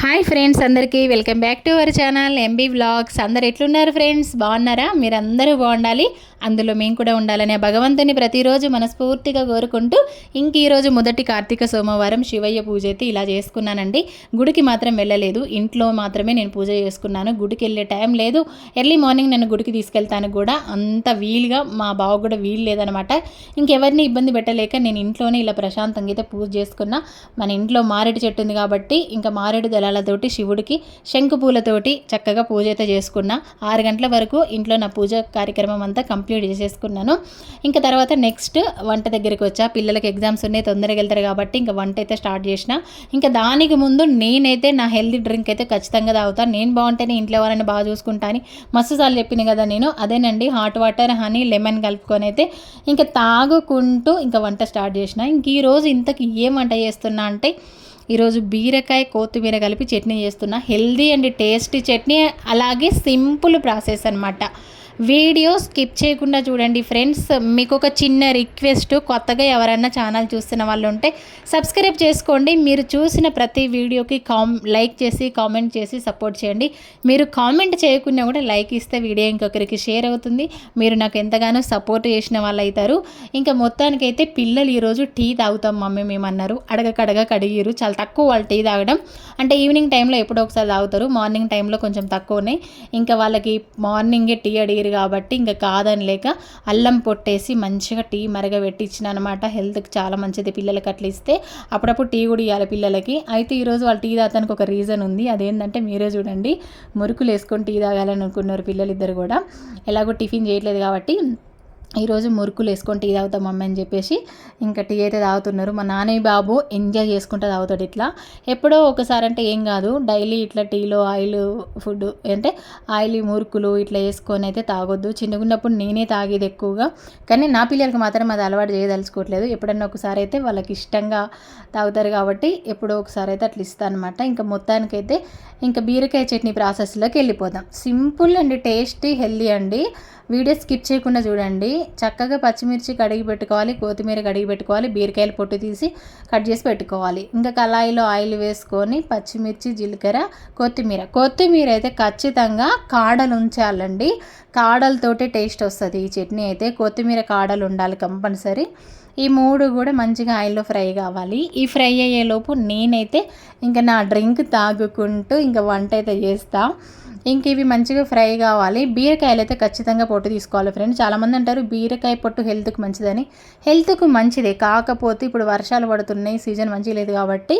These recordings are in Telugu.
హాయ్ ఫ్రెండ్స్ అందరికీ welcome back to our channel MB vlogs అందరు ఎట్లున్నారు ఫ్రెండ్స్? బాగున్నారా? మీరందరూ బాగుండాలి. అందులో మేము కూడా ఉండాలనే భగవంతుని ప్రతిరోజు మనస్ఫూర్తిగా కోరుకుంటూ ఇంక ఈరోజు మొదటి కార్తీక సోమవారం శివయ్య పూజ అయితే ఇలా చేసుకున్నానండి. గుడికి మాత్రం వెళ్ళలేదు. ఇంట్లో మాత్రమే నేను పూజ చేసుకున్నాను. గుడికి వెళ్ళే టైం లేదు. ఎర్లీ మార్నింగ్ నన్ను గుడికి తీసుకెళ్తాను కూడా. అంత వీలుగా మా బావ కూడా వీలు లేదనమాట. ఇంకెవరిని ఇబ్బంది పెట్టలేక నేను ఇంట్లోనే ఇలా ప్రశాంతంగా అయితే పూజ చేసుకున్నా. మన ఇంట్లో మారేడు చెట్టు ఉంది కాబట్టి ఇంకా మారేడు దళాలతోటి శివుడికి శంకు పూలతోటి చక్కగా పూజ అయితే చేసుకున్నా. ఆరు గంటల వరకు ఇంట్లో నా పూజ కార్యక్రమం అంతా కంప్లీట్ చేసేసుకున్నాను. ఇంకా తర్వాత నెక్స్ట్ వంట దగ్గరికి వచ్చా. పిల్లలకి ఎగ్జామ్స్ ఉన్నాయి తొందరగా వెళ్తారు కాబట్టి ఇంకా వంట అయితే స్టార్ట్ చేసిన. ఇంకా దానికి ముందు నేనైతే నా హెల్తీ డ్రింక్ అయితే ఖచ్చితంగా తాగుతాను నేను బాగుంటేనే ఇంట్లో వాళ్ళని బాగా చూసుకుంటాను మస్తు సార్లు చెప్పిన కదా నేను. అదేనండి హాట్ వాటర్ హనీ లెమన్ కలుపుకొని అయితే ఇంకా తాగుకుంటూ ఇంకా వంట స్టార్ట్ చేసిన. ఇంక ఈరోజు ఇంతకు ఏం వంట చేస్తున్నా అంటే ఈరోజు బీరకాయ కొత్తిమీర కలిపి చట్నీ చేస్తున్నా. హెల్దీ అండ్ టేస్టీ చట్నీ అలాగే సింపుల్ ప్రాసెస్ అనమాట వీడియో స్కిప్ చేయకుండా చూడండి ఫ్రెండ్స్. మీకు ఒక చిన్న రిక్వెస్ట్ కొత్తగా ఎవరైనా ఛానల్ చూస్తున్న వాళ్ళు ఉంటే సబ్స్క్రైబ్ చేసుకోండి. మీరు చూసిన ప్రతి వీడియోకి కామ్ లైక్ చేసి కామెంట్ చేసి సపోర్ట్ చేయండి. మీరు కామెంట్ చేయకుండా కూడా లైక్ ఇస్తే వీడియో ఇంకొకరికి షేర్ అవుతుంది. మీరు నాకు ఎంతగానో సపోర్ట్ చేసిన వాళ్ళు అవుతారు ఇంకా మొత్తానికైతే పిల్లలు ఈరోజు టీ తాగుతాం మమ్మీ మేమన్నారు. అడగకడగ కడిగిరు చాలా తక్కువ వాళ్ళు టీ తాగడం. అంటే ఈవినింగ్ టైంలో ఎప్పుడో ఒకసారి తాగుతారు. మార్నింగ్ టైంలో కొంచెం తక్కువనే. ఇంకా వాళ్ళకి మార్నింగే టీ అడిగిరు కాబట్టి ఇంకా కాదని లేక అల్లం పొట్టేసి మంచిగా టీ మరగబెట్టించిన అనమాట హెల్త్కి చాలా మంచిది పిల్లలకి అట్లా ఇస్తే అప్పుడప్పుడు టీ కూడా ఇవ్వాలి పిల్లలకి. అయితే ఈరోజు వాళ్ళు టీ తాగడానికి ఒక రీజన్ ఉంది. అదేంటంటే మీరే చూడండి. మురుకులు వేసుకొని టీ తాగాలని అనుకున్నారు పిల్లలిద్దరు కూడా. ఎలాగో టిఫిన్ చేయట్లేదు కాబట్టి ఈరోజు మురుకులు వేసుకొని టీ తాగుతాం మమ్మీ అని చెప్పేసి. ఇంకా టీ అయితే తాగుతున్నారు. మా నాన్నయ్య బాబు ఎంజాయ్ చేసుకుంటూ తాగుతాడు ఇట్లా. ఎప్పుడో ఒకసారి అంటే ఏం కాదు. డైలీ ఇట్లా టీలో ఆయిల్ ఫుడ్ అంటే ఆయిల్ మురుకులు ఇట్లా వేసుకొని అయితే తాగొద్దు. చిన్నగున్నప్పుడు నేనే తాగేది ఎక్కువగా. కానీ నా పిల్లలకి మాత్రం అది అలవాటు చేయదలుచుకోవట్లేదు. ఎప్పుడన్నా ఒకసారి అయితే వాళ్ళకి ఇష్టంగా తాగుతారు కాబట్టి ఎప్పుడో ఒకసారి అయితే అట్లా ఇస్తాను అనమాట ఇంకా మొత్తానికైతే ఇంకా బీరకాయ చట్నీ ప్రాసెస్లోకి వెళ్ళిపోదాం. సింపుల్ అండ్ టేస్టీ హెల్దీ అండి. వీడియో స్కిప్ చేయకుండా చూడండి. చక్కగా పచ్చిమిర్చి కడిగి పెట్టుకోవాలి కొత్తిమీర కడిగి పెట్టుకోవాలి బీరకాయలు పొట్టు తీసి కట్ చేసి పెట్టుకోవాలి. ఇంకా కళాయిలో ఆయిల్ వేసుకొని పచ్చిమిర్చి జీలకర్ర కొత్తిమీర. కొత్తిమీర అయితే ఖచ్చితంగా కాడలు ఉంచాలండి. కాడలతోటే టేస్ట్ వస్తుంది. ఈ చట్నీ అయితే కొత్తిమీర కాడలు ఉండాలి కంపల్సరీ. ఈ మూడు కూడా మంచిగా ఆయిల్లో ఫ్రై కావాలి. ఈ ఫ్రై అయ్యేలోపు నేనైతే ఇంకా నా డ్రింక్ తాగుకుంటూ ఇంకా వంట అయితే చేస్తాను ఇంక ఇవి మంచిగా ఫ్రై కావాలి. బీరకాయలు అయితే ఖచ్చితంగా పొట్టు తీసుకోవాలి ఫ్రెండ్స్ చాలామంది అంటారు బీరకాయ పొట్టు హెల్త్కి మంచిదని. హెల్త్కు మంచిదే. కాకపోతే ఇప్పుడు వర్షాలు పడుతున్నాయి సీజన్ మంచిగా లేదు కాబట్టి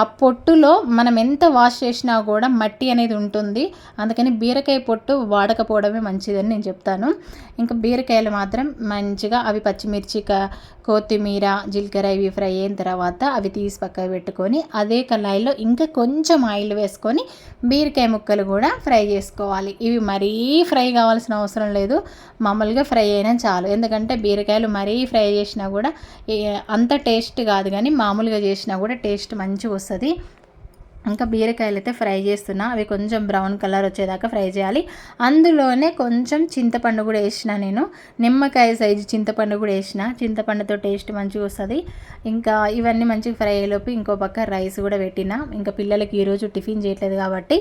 ఆ పొట్టులో మనం ఎంత వాష్ చేసినా కూడా మట్టి అనేది ఉంటుంది. అందుకని బీరకాయ పొట్టు వాడకపోవడమే మంచిదని నేను చెప్తాను. ఇంకా బీరకాయలు మాత్రం మంచిగా అవి పచ్చిమిర్చి కొత్తిమీర జీలకర్ర ఇవి ఫ్రై అయిన తర్వాత అవి తీసి పక్కకు పెట్టుకొని అదే కళాయిలో ఇంకా కొంచెం ఆయిల్ వేసుకొని బీరకాయ ముక్కలు కూడా ఫ్రై చేసుకోవాలి. ఇవి మరీ ఫ్రై కావాల్సిన అవసరం లేదు. మామూలుగా ఫ్రై అయినా చాలు. ఎందుకంటే బీరకాయలు మరీ ఫ్రై చేసినా కూడా అంత టేస్ట్ కాదు కానీ మామూలుగా చేసినా కూడా టేస్ట్ మంచిగా వస్తుంది. ఇంకా బీరకాయలు అయితే ఫ్రై చేస్తున్నా. అవి కొంచెం బ్రౌన్ కలర్ వచ్చేదాకా ఫ్రై చేయాలి. అందులోనే కొంచెం చింతపండు కూడా వేసిన నేను. నిమ్మకాయ సైజు చింతపండు కూడా వేసిన. చింతపండుతో టేస్ట్ మంచిగా వస్తుంది. ఇంకా ఇవన్నీ మంచిగా ఫ్రై అయ్యేలోపు ఇంకో పక్క రైస్ కూడా పెట్టిన. ఇంకా పిల్లలకి ఈరోజు టిఫిన్ చేయట్లేదు కాబట్టి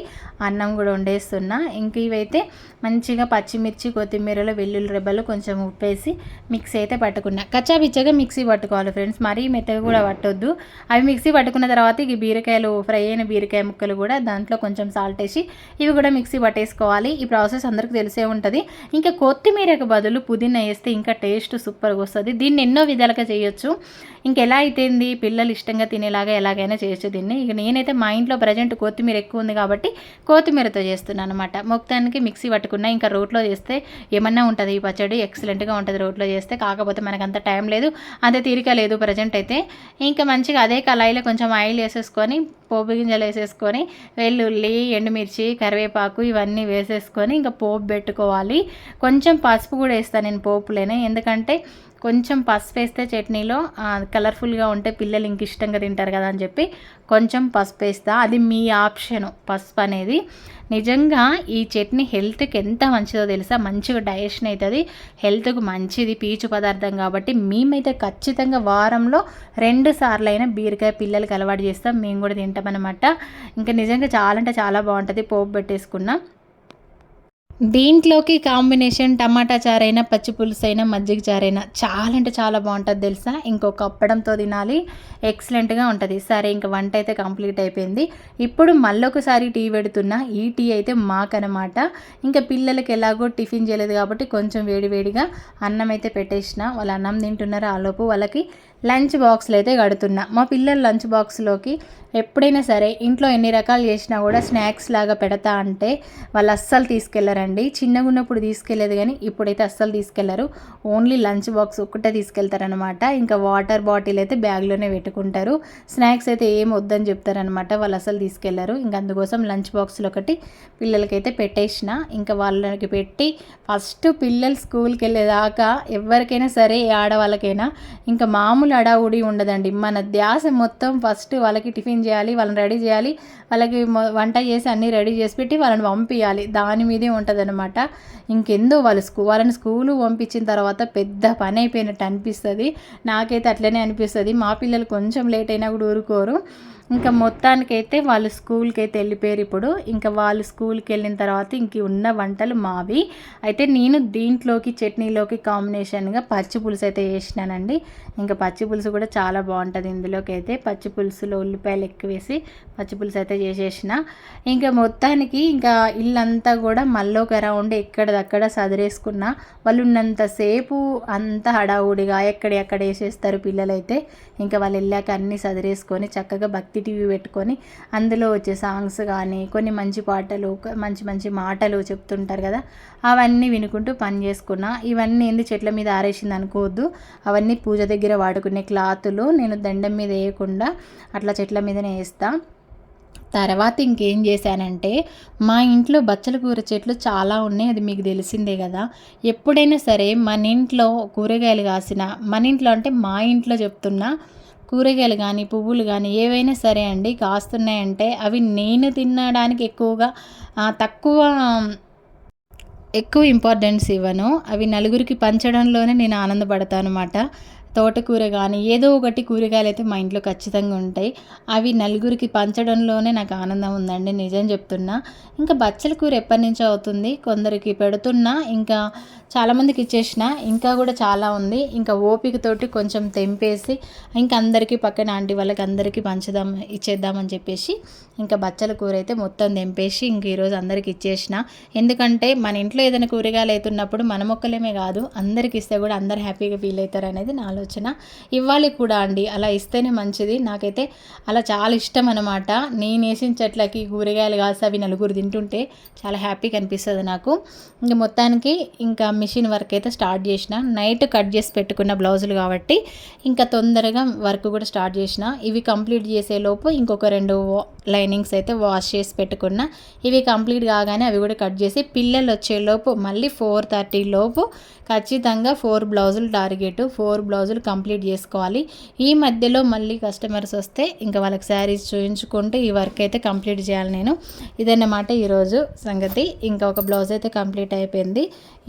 అన్నం కూడా వండేస్తున్నా. ఇంక ఇవైతే మంచిగా పచ్చిమిర్చి కొత్తిమీరలో వెల్లుల్లి రెబ్బలు కొంచెం ఉప్పేసి మిక్సీ అయితే పట్టుకున్నా. కచ్చాపిచ్చగా మిక్సీ పట్టుకోవాలి ఫ్రెండ్స్. మరీ మెత్తగా కూడా పట్టొద్దు. అవి మిక్సీ పట్టుకున్న తర్వాత ఇక బీరకాయలు ఫ్రై అయిన బీరకాయ ముక్కలు కూడా దాంట్లో కొంచెం సాల్ట్ వేసి ఇవి కూడా మిక్సీ పట్టేసుకోవాలి. ఈ ప్రాసెస్ అందరికీ తెలిసే ఉంటుంది. ఇంకా కొత్తిమీరకు బదులు పుదీనా వేస్తే ఇంకా టేస్ట్ సూపర్గా వస్తుంది. దీన్ని ఎన్నో విధాలుగా చేయొచ్చు. ఇంకెలా అయితేంది పిల్లలు ఇష్టంగా తినేలాగా ఎలాగైనా చేయొచ్చు దీన్ని. ఇక నేనైతే మా ఇంట్లో ప్రజెంట్ కొత్తిమీర ఎక్కువ ఉంది కాబట్టి కొత్తిమీరతో చేస్తున్నాను అనమాట మొత్తానికి మిక్సీ పట్టుకున్నా ఇంకా రోట్లో చేస్తే ఏమన్నా ఉంటుంది. ఈ పచ్చడి ఎక్సలెంట్గా ఉంటుంది రోట్లో చేస్తే. కాకపోతే మనకు అంత టైం లేదు. అంత తీరిక లేదు ప్రజెంట్ అయితే. ఇంకా మంచిగా అదే కళాయిలో కొంచెం ఆయిల్ వేసేసుకొని పోపు గింజలు వేసేసుకొని వెల్లుల్లి ఎండుమిర్చి కరివేపాకు ఇవన్నీ వేసేసుకొని ఇంకా పోపు పెట్టుకోవాలి. కొంచెం పసుపు కూడా వేస్తాను నేను పోపులేనే. ఎందుకంటే కొంచెం పసుపు వేస్తే చట్నీలో కలర్ఫుల్గా ఉంటే పిల్లలు ఇంక ఇష్టంగా తింటారు కదా అని చెప్పి కొంచెం పసుపు వేస్తా. అది మీ ఆప్షను. పసుపు అనేది. నిజంగా ఈ చట్నీ హెల్త్కి ఎంత మంచిదో తెలుసా? మంచిగా డైజెషన్ అవుతుంది హెల్త్కు మంచిది పీచు పదార్థం కాబట్టి మేమైతే ఖచ్చితంగా వారంలో రెండు సార్లు అయినా బీరకాయ పిల్లలకి అలవాటు చేస్తాం. మేము కూడా తింటామన్నమాట ఇంకా నిజంగా చాలా అంటే చాలా బాగుంటుంది. పోపు పెట్టేసుకున్నాం. దీంట్లోకి కాంబినేషన్ టమాటా చారైనా పచ్చి పులుసు అయినా మజ్జిగ చారైనా. చాలా అంటే చాలా బాగుంటుంది తెలుసా? ఇంకొక అప్పడంతో తినాలి. ఎక్సలెంట్గా ఉంటుంది. సరే ఇంక వంట అయితే కంప్లీట్ అయిపోయింది. ఇప్పుడు మళ్ళొకసారి టీ పెడుతున్నా. ఈ టీ అయితే మాకనమాట. ఇంకా పిల్లలకి ఎలాగో టిఫిన్ చేయలేదు కాబట్టి కొంచెం వేడివేడిగా అన్నం అయితే పెట్టేసిన. వాళ్ళు అన్నం తింటున్నారు? ఆలోపు వాళ్ళకి లంచ్ బాక్స్లు అయితే కడుతున్నా. మా పిల్లల లంచ్ బాక్స్లోకి ఎప్పుడైనా సరే ఇంట్లో ఎన్ని రకాలు చేసినా కూడా స్నాక్స్ లాగా పెడతా అంటే వాళ్ళు అస్సలు తీసుకెళ్ళరండి. చిన్నగా ఉన్నప్పుడు తీసుకెళ్ళేదు కానీ ఇప్పుడైతే అస్సలు తీసుకెళ్ళరు. ఓన్లీ లంచ్ బాక్స్ ఒక్కటే తీసుకెళ్తారనమాట ఇంకా వాటర్ బాటిల్ అయితే బ్యాగ్లోనే పెట్టుకుంటారు. స్నాక్స్ అయితే ఏం వద్దని చెప్తారనమాట వాళ్ళు అసలు తీసుకెళ్ళరు. ఇంకా అందుకోసం లంచ్ బాక్స్లో ఒకటి పిల్లలకైతే పెట్టేసిన. ఇంకా వాళ్ళకి పెట్టి ఫస్ట్ పిల్లలు స్కూల్కి వెళ్ళేదాకా ఎవరికైనా సరే ఆడవాళ్ళకైనా ఇంకా మామూలు మామూలు అడావుడి ఉండదండి. మన ధ్యాస మొత్తం ఫస్ట్ వాళ్ళకి టిఫిన్ చేయాలి వాళ్ళని రెడీ చేయాలి వాళ్ళకి వంట చేసి అన్నీ రెడీ చేసి పెట్టి వాళ్ళని పంపించాలి దాని మీదే ఉంటుంది అనమాట ఇంకెందో వాళ్ళు స్కూ వాళ్ళని స్కూలు పంపించిన తర్వాత పెద్ద పని అయిపోయినట్టు అనిపిస్తుంది. నాకైతే అట్లనే అనిపిస్తుంది. మా పిల్లలు కొంచెం లేట్ అయినా కూడా ఊరుకోరు. ఇంకా మొత్తానికైతే వాళ్ళు స్కూల్కి అయితే వెళ్ళిపోయారు ఇప్పుడు. ఇంకా వాళ్ళు స్కూల్కి వెళ్ళిన తర్వాత ఇంక ఉన్న వంటలు మావి. అయితే నేను దీంట్లోకి చట్నీలోకి కాంబినేషన్గా పచ్చి పులుసు అయితే వేసినానండి ఇంకా పచ్చి పులుసు కూడా చాలా బాగుంటుంది ఇందులోకి అయితే. పచ్చి పులుసులో ఉల్లిపాయలు ఎక్కువ వేసి పచ్చి పులుసు అయితే చేసేసిన. ఇంకా మొత్తానికి ఇంకా ఇల్లంతా కూడా మళ్ళీ ఒక రౌండ్ ఎక్కడదక్కడ సదిరేసుకున్న. వాళ్ళు ఉన్నంతసేపు అంత హడావుడిగా ఎక్కడెక్కడ వేసేస్తారు పిల్లలైతే. ఇంకా వాళ్ళు వెళ్ళాక అన్నీ సదిరేసుకొని చక్కగా భక్తి టీవీ పెట్టుకొని అందులో వచ్చే సాంగ్స్ కానీ కొన్ని మంచి పాటలు మంచి మంచి మాటలు చెప్తుంటారు కదా అవన్నీ వినుకుంటూ పని చేసుకున్నా ఇవన్నీ ఏంది చెట్ల మీద ఆరేసింది అనుకోవద్దు. అవన్నీ పూజ దగ్గర వాడుకునే క్లాతులు నేను దండం మీద వేయకుండా అట్లా చెట్ల మీదనే వేస్తాను తర్వాత ఇంకేం చేశానంటే మా ఇంట్లో బచ్చల కూర చెట్లు చాలా ఉన్నాయి అది మీకు తెలిసిందే కదా. ఎప్పుడైనా సరే మన ఇంట్లో కూరగాయలు కాసిన మన ఇంట్లో అంటే మా ఇంట్లో చెప్తున్నా కూరగాయలు కానీ పువ్వులు కానీ ఏవైనా సరే అండి కాస్తున్నాయంటే అవి నేను తినడానికి ఎక్కువగా తక్కువ ఎక్కువ ఇంపార్టెన్స్ ఇవ్వను. అవి నలుగురికి పంచడంలోనే నేను ఆనందపడతాను అనమాట తోటకూర కానీ ఏదో ఒకటి కూరగాయలు అయితే మా ఇంట్లో ఖచ్చితంగా ఉంటాయి. అవి నలుగురికి పంచడంలోనే నాకు ఆనందం ఉందండి నిజం చెప్తున్నా. ఇంకా బచ్చల కూర ఎప్పటి నుంచో అవుతుంది కొందరికి పెడుతున్నా ఇంకా చాలామందికి ఇచ్చేసిన ఇంకా కూడా చాలా ఉంది. ఇంకా ఓపికతోటి కొంచెం తెంపేసి ఇంకా అందరికీ పక్కన ఆంటీ వాళ్ళకి అందరికీ పంచుదాం ఇచ్చేద్దామని చెప్పేసి ఇంకా బచ్చల కూర అయితే మొత్తం తెంపేసి ఇంక ఈరోజు అందరికి ఇచ్చేసిన. ఎందుకంటే మన ఇంట్లో ఏదైనా కూరగాయలు అవుతున్నప్పుడు మన మొక్కలేమే కాదు అందరికి ఇస్తే కూడా అందరు హ్యాపీగా ఫీల్ అవుతారు అనేది నాలో ఆలోచన. ఇవ్వాలి కూడా అండి. అలా ఇస్తేనే మంచిది. నాకైతే అలా చాలా ఇష్టం అనమాట నేను వేసిన చెట్లకి కూరగాయలు కాసి అవి నలుగురు తింటుంటే చాలా హ్యాపీగా అనిపిస్తుంది నాకు. ఇంకా మొత్తానికి ఇంకా మిషన్ వర్క్ అయితే స్టార్ట్ చేసిన. నైట్ కట్ చేసి పెట్టుకున్న బ్లౌజులు కాబట్టి ఇంకా తొందరగా వర్క్ కూడా స్టార్ట్ చేసిన. ఇవి కంప్లీట్ చేసేలోపు ఇంకొక రెండు లైనింగ్స్ అయితే వాష్ చేసి పెట్టుకున్న. ఇవి కంప్లీట్ కాగానే అవి కూడా కట్ చేసి పిల్లలు వచ్చేలోపు మళ్ళీ ఫోర్ థర్టీ లోపు ఖచ్చితంగా ఫోర్ బ్లౌజులు టార్గెట్ ఫోర్ బ్లౌజులు కంప్లీట్ చేసుకోవాలి. ఈ మధ్యలో మళ్ళీ కస్టమర్స్ వస్తే ఇంకా వాళ్ళకి శారీస్ చూపించుకుంటూ ఈ వర్క్ అయితే కంప్లీట్ చేయాలి నేను. ఇదన్నమాట ఈరోజు సంగతి. ఇంకా ఒక బ్లౌజ్ అయితే కంప్లీట్ అయిపోయింది.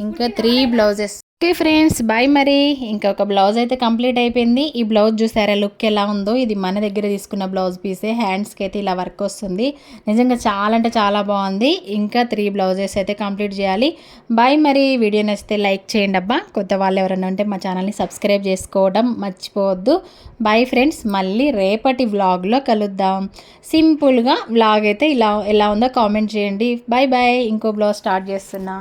ఇంకా three blouses okay friends bye మరి. ఇంకొక బ్లౌజ్ అయితే కంప్లీట్ అయిపోయింది. ఈ బ్లౌజ్ చూసారా లుక్ ఎలా ఉందో. ఇది మన దగ్గర తీసుకున్న బ్లౌజ్ పీసే. హ్యాండ్స్కి అయితే ఇలా వర్క్ వస్తుంది. నిజంగా చాలా అంటే చాలా బాగుంది. ఇంకా త్రీ బ్లౌజెస్ అయితే కంప్లీట్ చేయాలి. బాయ్ మరి. వీడియో నచ్చితే లైక్ చేయండి అబ్బా. కొత్త వాళ్ళు ఎవరైనా ఉంటే మా ఛానల్ని సబ్స్క్రైబ్ చేసుకోవడం మర్చిపోవద్దు. బాయ్ ఫ్రెండ్స్ మళ్ళీ రేపటి వ్లాగ్లో కలుద్దాం. సింపుల్గా వ్లాగ్ అయితే ఇలా ఎలా ఉందో కామెంట్ చేయండి. Bye bye. ఇంకో బ్లౌజ్ స్టార్ట్ చేస్తున్నా.